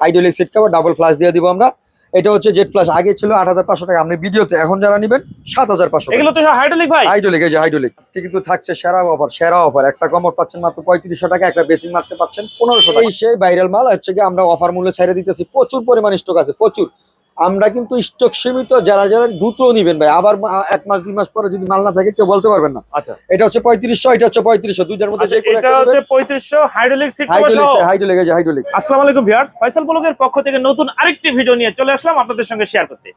Hydraulic seat cover double flush দিয়ে দিব আমরা। এটা হচ্ছে জেড ফ্লাশ আগে ছিল আট হাজার পাঁচশো টাকা। আপনি ভিডিওতে এখন যারা নেবেন সাত হাজার পাঁচশো এগুলো তো হাইড্রোলিক ভাই। হাইড্রোলিক এই যে হাইড্রোলিক আজকে কিন্তু থাকছে সেরা অফার সেরা অফার একটা কমর পাচ্ছেন মাত্র পঁয়ত্রিশশো টাকা একটা বেসিং মারতে পাচ্ছেন পনেরোশো টাকা। এই সেই ভাইরাল মাল হচ্ছে কি আমরা অফার মূল্যে ছেড়ে দিতেছি। প্রচুর পরিমাণ স্টক আছে প্রচুর। আমরা কিন্তু স্টক সীমিত যারা যারা দ্রুত নিবেন ভাই আবার এক মাস দুই মাস পরে যদি মাল না থাকে কেউ বলতে পারবেন না। আচ্ছা। এটা হচ্ছে পঁয়ত্রিশশো এটা হচ্ছে পঁয়ত্রিশশো দুইটার মধ্যে আচ্ছা, এটা হচ্ছে পঁয়ত্রিশশো হাইড্রোলিক হাইড্রোলিক হাইড্রোলিক আসসালামু আলাইকুম ভিউয়ার্স ফয়সাল ব্লগের পক্ষ থেকে নতুন আরেকটি ভিডিও নিয়ে চলে আসলাম আপনাদের সঙ্গে শেয়ার করতে।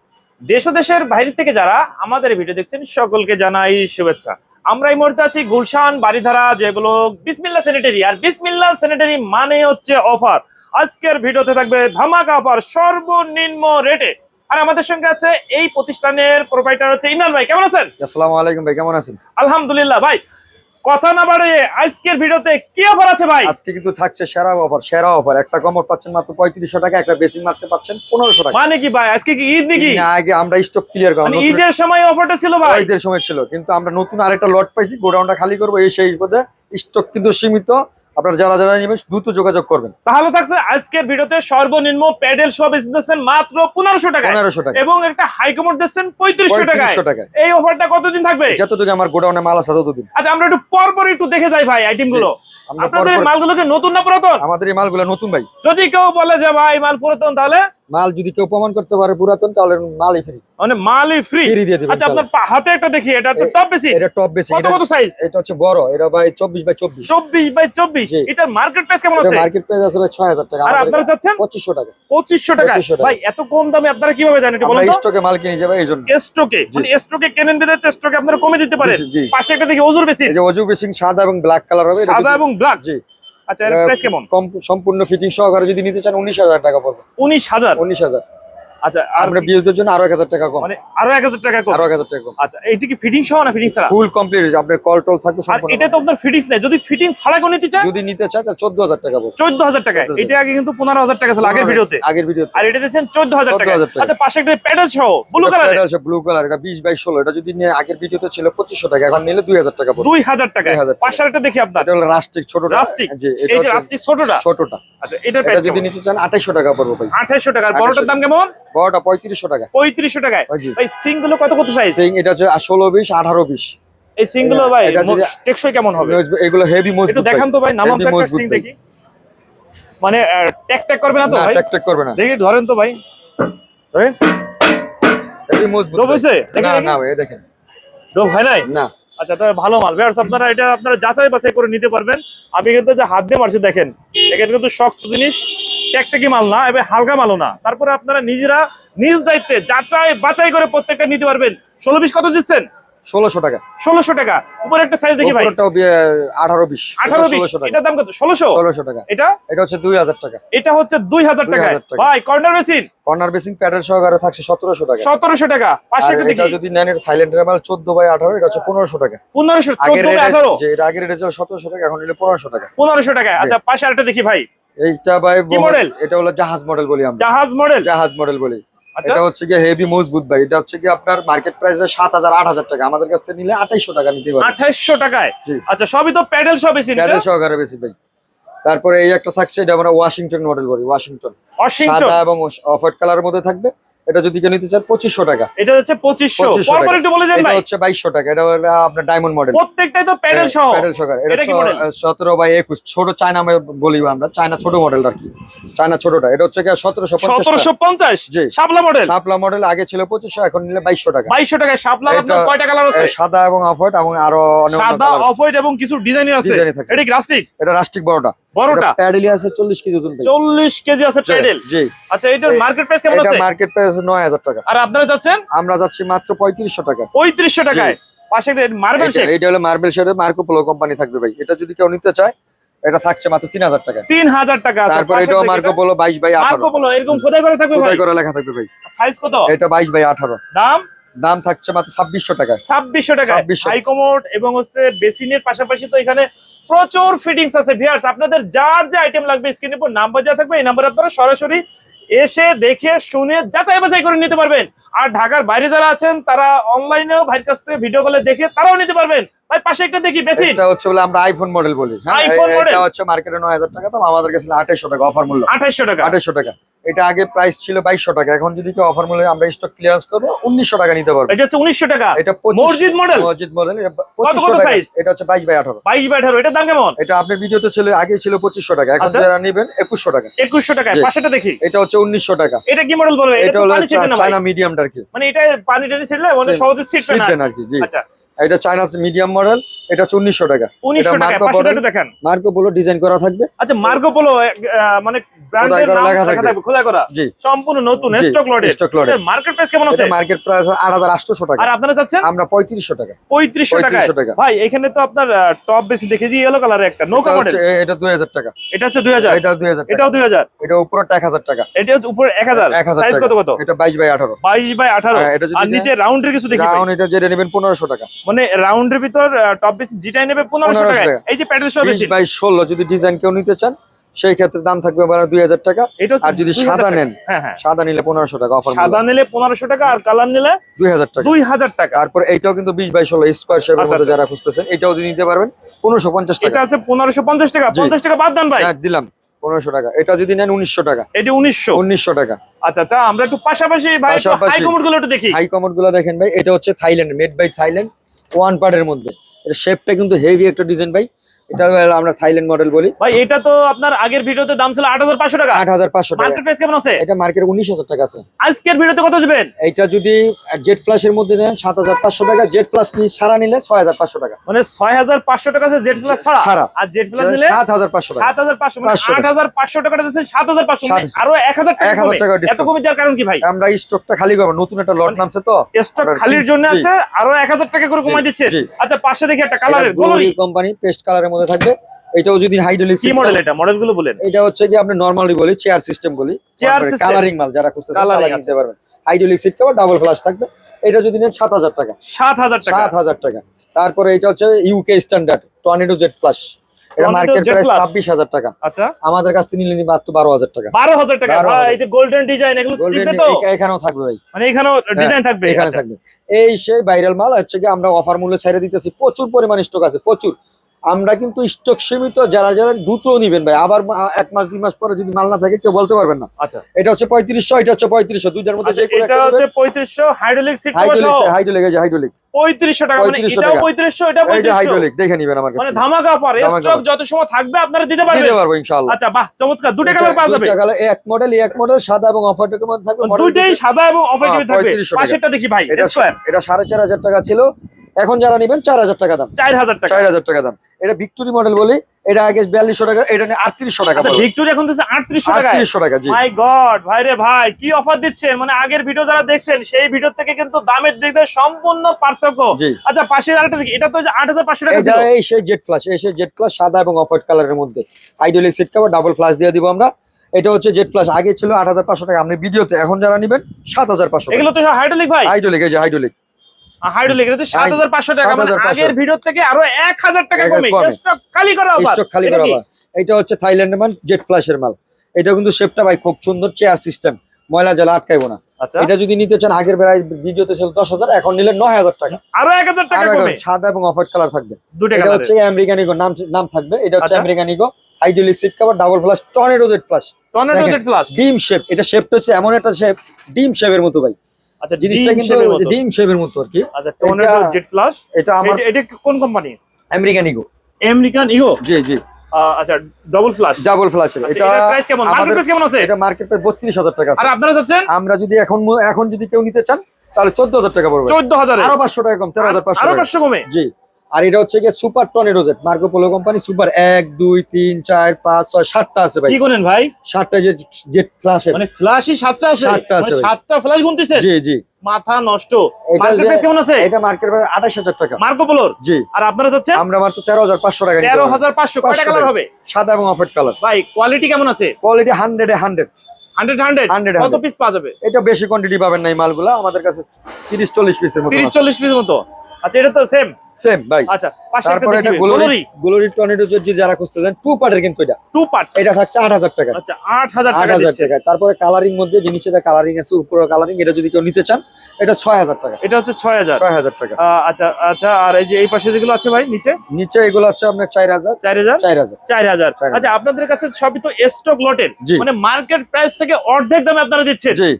দেশ ও দেশের বাইরে থেকে যারা আমাদের ভিডিও দেখছেন সকলকে জানাই শুভেচ্ছা। আমরা এই মুহূর্তে আছি গুলশান বাড়িধারা যেগুলো বিসমিল্লা স্যানিটারি আর বিসমিল্লা স্যানিটারি মানে হচ্ছে অফার আজকের ভিডিওতে থাকবে ধামাকা অফার সর্বনিম্ন রেটে আর আমাদের সঙ্গে আছে এই প্রতিষ্ঠানের প্রোপাইটার হচ্ছে ইমরান ভাই কেমন আছেন? আসসালামু আলাইকুম ভাই কেমন আছেন? আলহামদুলিল্লাহ ভাই কথা না বাড়ে আজকের ভিডিওতে কি অফার আছে ভাই? আজকে কিন্তু থাকছে সেরা অফার সেরা অফার। একটা কমর পাচ্ছেন মাত্র পঁয়ত্রিশশো টাকা একটা বেসিন মারতে পাচ্ছেন পনেরোশো টাকা। মানে কি ভাই আজকে কি ঈদ নাকি? না, আগে আমরা স্টক ক্লিয়ার মানে করব ঈদের সময় অফারটা ছিল ভাই। ঈদের সময় ছিল কিন্তু আমরা নতুন আরেকটা লট পাইছি গোডাউনটা খালি করব এই সেই পদে স্টক কিন্তু সীমিত। আপনারা যারা যারা নেবেন দ্রুত যোগাযোগ করবেন। তাহলে থাকছে আজকের ভিডিওতে সর্বনিম্ন প্যাডেল সব দিচ্ছেন মাত্র পনেরোশো টাকা পনেরোশো টাকা এবং একটা হাইকমোড দিচ্ছেন পঁয়ত্রিশশো টাকা টাকা এই অফারটা কতদিন থাকবে? যতদিন আমার গোডাউনে মাল আছে ততদিন। আচ্ছা আমরা একটু পরপর পর একটু দেখে যাই ভাই আইটেমগুলো আপনাদের নতুন না পুরাতন? আমাদের এই মালগুলো নতুন ভাই। যদি কেউ বলে যে ভাই মাল পুরাতন তাহলে? মাল যদি কেউ প্রমাণ করতে পারে পুরাতন তাহলে মালই ফ্রি মানে মালই ফ্রি ফ্রি দিয়ে দিবেন আচ্ছা আপনার হাতে একটা দেখি এটা তো টপ বেশি। এটা টপ বেশি। কত কত সাইজ এটা হচ্ছে বড় এটা ভাই চব্বিশ বাই চব্বিশ। চব্বিশ বাই চব্বিশ? জি। এটার মার্কেট প্রাইস কেমন আছে? মার্কেট প্রাইস আছে ভাই ছয় হাজার টাকা। আর আপনারা চাচ্ছেন? পঁচিশশো টাকা। পঁচিশশো টাকা। 2500 টাকা। ভাই এত কম দামে আপনারা কীভাবে দেন এটা বলুন তো? স্টকে মাল কিনে যাবে এই জন্য। স্টকে। মানে স্টকে কেনেন স্টকে আপনারা কমে দিতে পারেন। পাশে একটা দেখি ওজুর বেশি। এই যে বেসিং সাদা এবং ব্ল্যাক কালার হবে সাদা এবং ব্ল্যাক জি। আচ্ছা এর প্রাইস কেমন? কম- সম্পূর্ণ ফিটিং সহকারে যদি নিতে চান উনিশ হাজার টাকা পড়বে। উনিশ হাজার? উনিশ হাজার। আচ্ছা আর আমরা বিয়েদের জন্য আরও এক হাজার টাকা কম। মানে আরও এক হাজার টাকা কম? আরও টাকা কম। আচ্ছা এইটা কি ফিটিং সহ না ফিটিং ছাড়া? ফুল কমপ্লিট হয়েছে। আপনার কল টল থাকবে আর এটা তো আপনার ফিটিংস নেই। যদি ফিটিং ছাড়া নিতে চান যদি নিতে চান তাহলে চোদ্দ হাজার টাকা পড়বে চোদ্দ হাজার টাকা এটা আগে কিন্তু পনেরো হাজার টাকা ছিল আগের ভিডিওতে। আগের ভিডিওতে। আর এটা দিচ্ছেন চোদ্দ হাজার টাকা 14,000 টাকা। আচ্ছা পাশে একটা প্যাডেল সহ। ব্লু কালার এটা হচ্ছে ব্লু কালার এটা বিশ বাই ষোলো। এটা যদি নিয়ে আগের ভিডিওতে ছিল পঁচিশশো টাকা এখন নিলে দুই হাজার টাকা পড়বে। দুই হাজার টাকা 2000 টাকা। পাশে একটা দেখি আপনার। এটা হলো রাস্টিক ছোটটা। রাস্টিক জি এটা যে হচ্ছে রাস্টিক ছোটটা। ছোটটা। আচ্ছা এটার এটা প্রাইস যদি নিতে চান আঠাইশশো টাকা পড়বে ভাই। টাকা। বড়টার দাম কেমন? বড়টা পঁয়ত্রিশশো টাকা। পঁয়ত্রিশশো টাকায়। ভাই সিংগুলো কত কত সাইজ Sing এটা হচ্ছে ষোলো বিশ আঠারো বিশ। এই সিংগুলো ভাই টেকসই কেমন হবে? এগুলো হেভি মজবুত একটু দেখান তো ভাই নাম সিং দেখি। মানে ট্যাক ট্যাক করবে না তো ভাই? ট্যাক ট্যাক করবে না। দেখি ধরেন তো ভাই। ধরেন। হেভি মজবুত ডোব ভাই। না না ভাই দেখেন। ডোব হয় নাই? না। আচ্ছা তাহলে ভালো মাল। ভিউয়ার্স আপনারা এটা আপনারা যাচাই বাছাই করে নিতে পারবেন। আমি কিন্তু যে হাত দিয়ে মারছি দেখেন। এখানে কিন্তু শক্ত জিনিস। ট্যাকটাকি মাল না এবং হালকা মালও না। তারপরে আপনারা নিজেরা নিজ দায়িত্বে যাচাই বাছাই করে প্রত্যেকটা নিতে পারবেন। ষোলো বিশ কত দিচ্ছেন? ষোলোশো টাকা। ষোলোশো টাকা। উপরে একটা সাইজ দেখি ভাই। আঠারো বিশ। আঠারো বিশ। এটার দাম কত? ষোলোশো? ষোলোশো টাকা। এটা? এটা হচ্ছে দুই হাজার টাকা। এটা হচ্ছে দুই হাজার টাকা। ভাই corner machine corner basin pedal সহকারে থাকছে সতেরোশো টাকা। সতেরোশো টাকা। পাশে এটা যদি নেন এটা থাইল্যান্ডের মাল চোদ্দ বাই আঠারো এটা হচ্ছে পনেরোশো টাকা। পনেরোশো আগের আঠারো? যে এটা আগের রেটে ছিল সতেরোশো টাকা এখন নিলে পনেরোশো টাকা। পনেরোশো টাকা। আচ্ছা পাশে আরেকটা দেখি ভাই। এইটা ভাই মডেল এটা হলো জাহাজ মডেল বলি আমরা। জাহাজ মডেল জাহাজ মডেল বলি। আচ্ছা। এটা হচ্ছে কি হেভি মজবুত ভাই। এটা হচ্ছে কি আপনার মার্কেট প্রাইস সাত হাজার আট হাজার টাকা। আমাদের কাছ থেকে নিলে আঠাইশশো টাকা নিতে পারবে আঠাইশশো টাকায়? আচ্ছা সবই তো প্যাডেল সব বেশি প্যাডেল সহকারে বেশি ভাই। তারপরে এই একটা থাকছে এটা আমরা ওয়াশিংটন মডেল বলি ওয়াশিংটন ওয়াশিংটন সাদা এবং অফ হোয়াইট কালারের মধ্যে থাকবে। এটা যদি কেউ নিতে চান পঁচিশশো টাকা। এটা হচ্ছে পঁচিশশো। 2500 পরপর একটু বলে ভাই। হচ্ছে বাইশশো টাকা। এটা হলো আপনার ডায়মন্ড মডেল প্রত্যেকটাই তো প্যাডেল সহ। প্যাডেল সহকারে। এটা? সতেরো বাই একুশ। ছোট চায়না বলি আমরা। চায়না ছোট মডেল আর কি। চায়না ছোটটা। এটা হচ্ছে কি সতেরোশো সতেরোশো পঞ্চাশ? জি। শাপলা মডেল শাপলা মডেল আগে ছিল পঁচিশশো এখন নিলে বাইশশো টাকা। বাইশশো টাকায় শাপলা আপনার কয়টা কালার আছে? সাদা এবং অফ হোয়াইট এবং আরও অনেক সাদা অফ হোয়াইট এবং কিছু ডিজাইনের আছে। এটা গ্রাস্টিক এটা রাস্টিক বড়টা। বড়টা? প্যাডেলি আছে চল্লিশ কেজি ওজন ভাই। চল্লিশ কেজি আছে প্যাডেল? জি। আচ্ছা এটার মার্কেট প্রাইস কেমন এটা মার্কেট প্রাইস নয় হাজার টাকা। আর আপনারা যাচ্ছেন? আমরা যাচ্ছি মাত্র পঁয়ত্রিশশো টাকা। পঁয়ত্রিশশো টাকায়। পাশে মার্বেল এটা- শেক এটা হলো মার্বেল শেডের মার্কো পোলো কোম্পানি থাকবে ভাই। এটা যদি কেউ নিতে চায় এটা থাকছে মাত্র তিন হাজার টাকা। তিন হাজার টাকা আছে। তারপর এটাও মার্কো এটা। পোলো বাইশ বাই আঠারো। মার্কো পোলো এরকম খোদাই করে থাকবে ভাই? কোথায় করে লেখা থাকবে ভাই? সাইজ কত? এটা বাইশ বাই আঠারো। দাম? দাম থাকছে মাত্র ছাব্বিশশো টাকা ছাব্বিশশো টাকা 2600 হাই কমোড এবং হচ্ছে বেসিনের পাশাপাশি তো এখানে প্রচুর ফিটিংস আছে ভিয়ার্স আপনাদের যার যে আইটেম লাগবে স্ক্রিনের উপর নাম্বার দেওয়া থাকবে এই নাম্বারে আপনারা সরাসরি এসে দেখে শুনে যাচাই বাছাই করে নিতে পারবেন। আর ঢাকার বাইরে যারা আছেন তারা অনলাইনেও ভাইয়ের কাছ থেকে ভিডিও কলে দেখে তারাও নিতে পারবেন। ভাই পাশে একটা দেখি বেশি। এটা হচ্ছে বলে আমরা আইফোন মডেল বলি হ্যাঁ? iPhone এ- model? এটা হচ্ছে মার্কেটে নয় হাজার টাকা দাম আমাদের কাছে আঠাইশশো টাকা অফার মূল্য। আঠাইশশো টাকা। আঠাইশশো টাকা। এটা আগে প্রাইস ছিল বাইশশো টাকা। এখন যদি কেউ অফার মূল্যে আমরা স্টক ক্লিয়ারেন্স করব উনিশশো টাকা নিতে পারব। এটা হচ্ছে উনিশশো টাকা। এটা মসজিদ মডেল মসজিদ মডেল এটা কত 2500 টাকা। size? এটা হচ্ছে বাইশ বাই আঠারো। বাইশ বাই আঠারো এটা দাম কেমন? এটা আপনার ভিডিওতে ছিল আগে ছিল পঁচিশশো টাকা। এখন আচ্ছা। যারা নেবেন একুশশো টাকা। একুশশো টাকায়। জি। পাশেটা দেখি। এটা হচ্ছে উনিশশো টাকা। এটা কি মডেল বলবে এটা হলো চায়না মিডিয়ামটা আর কি? মানে এটা পানি টানি ছিটলে মানে. সহজে ছিটবে না। আর কি আচ্ছা। এটা চায়না মিডিয়াম মডেল এটা উনিশশো টাকা দেখেন। মার্কো বলো ডিজাইন করা থাকবে। আচ্ছা মার্কো পোলো মানে ব্র্যান্ডের নাম লেখা লেখা থাকবে। থাকবে খোদাই করা। জি। সম্পূর্ণ নতুন স্টক লটের stock loaded। মার্কেট প্রাইস কেমন আছে? মার্কেট প্রাইস আট হাজার আটশোশো টাকা। আর আপনারা চাচ্ছেন? আমরা পঁয়ত্রিশশো টাকা। পঁয়ত্রিশশো টাকায় 3500 টাকা। ভাই এখানে তো আপনার টপ বেশি দেখেছি ইয়েলো কালারের একটা নৌকা মডেল এটা দুই হাজার টাকা। এটা হচ্ছে দুই হাজার। এটা দুই হাজার টাকা। এটাও দুই হাজার। এটা উপরটা এক হাজার টাকা। এটা হচ্ছে উপরে এক হাজার। 1000 সাইজ কত কত? এটা বাইশ বাই আঠারো। বাইশ বাই আঠারো। হ্যাঁ, এটা যদি আর নিচে রাউন্ডের কিছু দেখি রাউন্ড এটা যেটা নেবেন পনেরোশো টাকা। মানে রাউন্ডের ভিতর টপ বেশি যেটাই নেবে পনেরোশো টাকা। এই যে প্যাডেল বেশি ষোলো যদি ডিজাইন কেউ নিতে চান সেই ক্ষেত্রে দাম থাকবে দুই হাজার টাকা। আর যদি সাদা নেন হ্যাঁ হ্যাঁ। সাদা নিলে পনেরোশো টাকা অফার সাদা নিলে পনেরোশো টাকা আর কালার নিলে দুই হাজার টাকা। দুই হাজার টাকা। তারপর এইটাও কিন্তু বিশ বাই ষোলো স্কোয়ার শেপের আচ্ছা, মধ্যে আচ্ছা। যারা খুঁজতেছেন এটাও যদি নিতে পারবেন পনেরোশো পঞ্চাশ টাকা। আছে পনেরোশো পঞ্চাশ টাকা। পঞ্চাশ টাকা বাদ দেন ভাই। হ্যাঁ, দিলাম পনেরোশো টাকা। এটা যদি নেন উনিশশো টাকা। এটি উনিশশো। উনিশশো টাকা। আচ্ছা আচ্ছা আমরা একটু পাশাপাশি ভাই পাশাপাশি। হাই কমোডগুলো একটু দেখি। হাই কমোডগুলো দেখেন ভাই এটা হচ্ছে Thailand made by Thailand one পার্টের মধ্যে। এটা শেপটা কিন্তু হেভি একটা ডিজাইন ভাই। এটা আমরা থাইল্যান্ড মডেল বলি। ভাই এটা তো আপনার আগের ভিডিওতে দাম ছিল টাকা। আট হাজার পাঁচশো টাকা। মার্কেট প্রাইস কেমন আছে? এটা মার্কেটে উনিশ হাজার টাকা আছে। আজকের ভিডিওতে কত দিবেন? এটা যদি জেড মধ্যে নেন টাকা। জেড সারা নিলে টাকা। মানে ছয় হাজার পাঁচশো টাকা আছে জেড প্লাস ছাড়া। ছাড়া। আর জেড প্লাস নিলে সাত হাজার পাঁচশো টাকা। সাত হাজার পাঁচশো মানে 500 আট হাজার পাঁচশো টাকাটা দিচ্ছেন সাত হাজার পাঁচশো। মানে আরও এক হাজার টাকা 1000 কমে। টাকা এত কমে দেওয়ার কারণ কি ভাই? আমরা স্টকটা খালি করব। নতুন একটা লট নামছে তো। স্টক খালির জন্য আছে আরও এক হাজার টাকা করে কমাই দিচ্ছে। আচ্ছা পাশে দেখি একটা কালারের গোলরি কোম্পানি পেস্ট কালারের মধ্যে থাকবে। এটাও যদি হাইড্রোলিক কি মডেল এটা? মডেলগুলো বলেন। এটা হচ্ছে কি আপনি নরমালি বলি চেয়ার সিস্টেম বলি। Chair system। কালারিং মাল যারা খুঁজতেছেন কালারিং আচ্ছা, নিতে পারবেন। Hydraulic seat cover double flush থাকবে। এটা যদি নেন সাত হাজার টাকা। সাত হাজার টাকা। সাত হাজার টাকা। তারপরে এটা হচ্ছে UK standard tornado Z plus এটা মার্কেট প্রাইস। ছাব্বিশ হাজার টাকা। আচ্ছা। আমাদের কাছ থেকে নিলে মাত্র বারো হাজার টাকা। বারো হাজার টাকা? ভাই, এই যে গোল্ডেন ডিজাইন এগুলো এখানেও থাকবে ভাই। মানে এখানেও ডিজাইন থাকবে? এখানে আচ্ছা। থাকবে। এই সেই ভাইরাল মাল হচ্ছে কি আমরা অফার মূল্যে ছেড়ে দিতেছি। প্রচুর পরিমাণ স্টক আছে প্রচুর। আমরা কিন্তু স্টক সীমিত যারা যারা দ্রুত নিবেন ভাই আবার এক মাস দুই মাস পরে যদি মাল না থাকে কেউ বলতে পারবেন না। আচ্ছা। এটা হচ্ছে পঁয়ত্রিশশো এটা হচ্ছে পঁয়ত্রিশশো দুইটার মধ্যে আচ্ছা, এটা হচ্ছে পঁয়ত্রিশশো হাইড্রোলিক সিট হাইড্রোলিক হাইড্রোলিক এই যে হাইড্রোলিক পঁয়ত্রিশশো টাকা মানে এটাও পঁয়ত্রিশশো এটা পঁয়ত্রিশশো। হাইড্রোলিক দেখে নিবেন আমার মানে ধামাকা অফার স্টক যত সময় থাকবে আপনারা দিতে পারবেন। দিতে পারব ইনশাআল্লাহ। আচ্ছা বাহ চমৎকার দুটো কালার পাওয়া যাবে। দুইটা colour, এক মডেল এক মডেল সাদা এবং অফার টেকের মধ্যে থাকবে? সাদা এবং অফার হ্যাঁ, থাকবে। পাশেরটা দেখি ভাই এটা টাকা ছিল। এখন যারা নেবেন চার হাজার টাকা দাম। চার হাজার টাকা। চার হাজার টাকা দাম। এটা ভিক্টোরি মডেল বলি এটা আগে বিয়াল্লিশশো টাকা এটা নিয়ে আটত্রিশশো টাকা আচ্ছা ভিক্টোরি এখন দিচ্ছে আটত্রিশশো টাকা আটত্রিশশো টাকা মাই গড ভাই রে ভাই কি অফার দিচ্ছেন? মানে আগের ভিডিও যারা দেখছেন সেই ভিডিও থেকে কিন্তু দামের দিক থেকে সম্পূর্ণ পার্থক্য। আচ্ছা পাশের আরেকটা দেখি এটা তো আট হাজার পাঁচশো টাকা এই সেই জেড ফ্লাশ এই সেই জেড ফ্লাশ সাদা এবং অফ কালারের মধ্যে। Hydraulic seat cover double flush দিয়ে দিব আমরা। এটা হচ্ছে জেড ফ্লাশ আগে ছিল আট হাজার পাঁচশো টাকা। আপনি ভিডিওতে এখন যারা নেবেন সাত হাজার পাঁচশো এগুলো তো হাইড্রোলিক ভাই। হাইড্রোলিক এই যে হাইড্রোলিক হাইড্রোলিক এটা তো সাত হাজার পাঁচশো টাকা মানে আগের ভিডিও থেকে আরও এক হাজার টাকা কমে। স্টক খালি করা অফার স্টক খালি করা আবার। এটা হচ্ছে থাইল্যান্ডের মাল জেড ফ্লাশের মাল। এটা কিন্তু শেপটা ভাই খুব সুন্দর চেয়ার সিস্টেম। ময়লা জল আটকাইবো না। আচ্ছা। এটা যদি নিতে চান আগের বেলায় ভিডিওতে ছিল দশ হাজার এখন নিলে নয় হাজার টাকা। আরও এক হাজার টাকা কমে। সাদা এবং অফ কালার থাকবে। এটা হচ্ছে নাম নাম থাকবে। এটা হচ্ছে আচ্ছা। American Ego hydraulic seat cover double flush tornado Z flush tornado. Jet flush ডিম শেপ। এটা শেপটা হচ্ছে এমন একটা শেপ ডিম শেপের মতো ভাই। আচ্ছা জিনিসটা কিন্তু। ডিম শেপের মতো আর কি। আচ্ছা টর্নেডো জেট ফ্লাশ এটা আমার এটা কোন company American Ego American ego G G. আচ্ছা ডবল ফ্লাশ ডাবল ফ্ল্যাশ এটা এটা প্রাইস কেমন? মার্কেট প্রাইস কেমন আছে? এটা মার্কেট প্রাইস বত্রিশ হাজার টাকা আর আপনারা যাচ্ছেন? আমরা যদি এখন এখন যদি কেউ নিতে চান তাহলে চোদ্দ হাজার টাকা পড়বে। চোদ্দ হাজারে? আরও পাঁচশো টাকা কম তেরো হাজার পাঁচশো আরও টাকা। পাঁচশো কমে? জি। আর এটা হচ্ছে গিয়ে super tornado jet Marco Polo company super এক দুই তিন চার পাঁচ ছয় সাতটা আছে ভাই। কি করেন ভাই? সাতটা জেট জেট ফ্লাশের মানে ফ্ল্যাশই সাতটা আছে? সাতটা আছে মানে সাতটা ফ্ল্যাশ গুনতেছেন? জি জি। মাথা নষ্ট। এটা মার্কেট প্রাইস কেমন আছে? এটা মার্কেট প্রাইস আঠাশ হাজার টাকা। মার্কো পোলোর? জি। আর আপনারা যাচ্ছেন? আমরা মাত্র তেরো হাজার পাঁচশো টাকা নিতে তেরো পারব। হাজার পাঁচশো। কয়টা 500 কালার হবে? সাদা এবং অফেড কালার ভাই কোয়ালিটি কেমন আছে? কোয়ালিটি হান্ড্রেডে হান্ড্রেড হান্ড্রেড হান্ড্রেড 100 কত পিস পাওয়া যাবে? এটা বেশি কোয়ান্টিটি পাবেন না এই মালগুলা। আমাদের কাছে তিরিশ চল্লিশ পিসের মতো তিরিশ চল্লিশ পিস মতো? আচ্ছা এটা তো সেম সেম ভাই। আচ্ছা তারপরে এটা গ্লোরি গোলরি। টর্নেডো যে যারা খুঁজতেছেন টু পার্টের কিন্তু এটা। টু পার্ট এটা থাকছে আট হাজার টাকা। আচ্ছা আট হাজার টাকা হাজার দিচ্ছে। টাকা তারপরে কালারিং মধ্যে জিনিসটা কালারিং আছে উপরে কালারিং এটা যদি কেউ নিতে চান এটা ছয় হাজার টাকা। এটা হচ্ছে ছয় হাজার। ছয় হাজার টাকা। আহ, আচ্ছা আচ্ছা আর এই যে এই পাশে যেগুলো আছে ভাই নিচে? নিচে এগুলো হচ্ছে আপনার চার হাজার। চার হাজার? চার হাজার। চার হাজার। চার হাজার। আচ্ছা আপনাদের কাছে সবই তো স্টক লটের মানে মার্কেট প্রাইস থেকে অর্ধেক দামে আপনারা দিচ্ছেন। জি।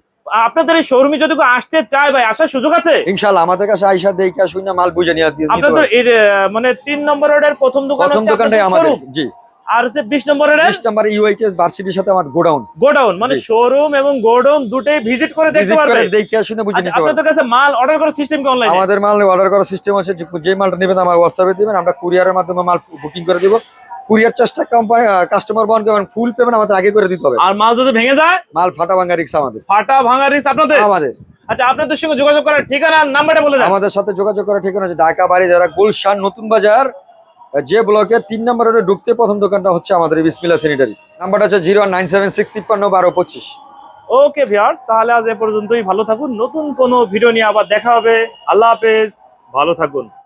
আপনাদের এই শোরুমে যদি কেউ আসতে চায় ভাই আসার সুযোগ আছে? ইনশাল্লাহ আমাদের কাছে আইসা দেখে শুনে মাল বুঝে নিয়ে দিয়ে- আপনাদের। এর মানে তিন নম্বর রোডের প্রথম দোকান প্রথম দোকানটাই আমাদের। জি। আর হচ্ছে বিশ নম্বরের বিশ নাম্বার ইউআইটিএস ভার্সিটির সাথে আমার গোডাউন। গোডাউন মানে শোরুম এবং গোডাউন দুটোই ভিজিট করে দেখতে ভিজিট পারবে? করে দেখে শুনে বুঝে আচ্ছা নিতে আপনাদের কাছে মাল অর্ডার করার সিস্টেম কি অনলাইনে আমাদের মাল অর্ডার করার সিস্টেম আছে যে যে মালটা নেবেন আমার হোয়াটসঅ্যাপে দিবেন আমরা কুরিয়ারের মাধ্যমে মাল বুকিং করে দিব। কুরিয়ার চার্জটা কোম্পানি কাস্টমার বহন করবেন ফুল পেমেন্ট আমাদের আগে করে দিতে হবে। আর মাল যদি ভেঙে যায়? মাল ফাটা ভাঙা রিক্স আমাদের। ফাটা ভাঙা রিস্ক আপনাদের? আমাদের। আচ্ছা আপনাদের সঙ্গে যোগাযোগ করার ঠিকানা নাম্বারটা বলে দেন। আমাদের সাথে যোগাযোগ করার ঠিকানা হচ্ছে ঢাকা বাড়ি যারা গুলশান নতুন বাজার যে ব্লকের তিন নম্বর রোডে ঢুকতে প্রথম দোকানটা হচ্ছে আমাদের বিসমিল্লা স্যানিটারি নাম্বারটা হচ্ছে জিরো নাইন সেভেন সিক্স তিপ্পান্ন বারো পঁচিশ। ওকে ভিউয়ার্স তাহলে আজ এ পর্যন্তই। ভালো থাকুন। নতুন কোনো ভিডিও নিয়ে আবার দেখা হবে। আল্লাহ হাফেজ। ভালো থাকুন।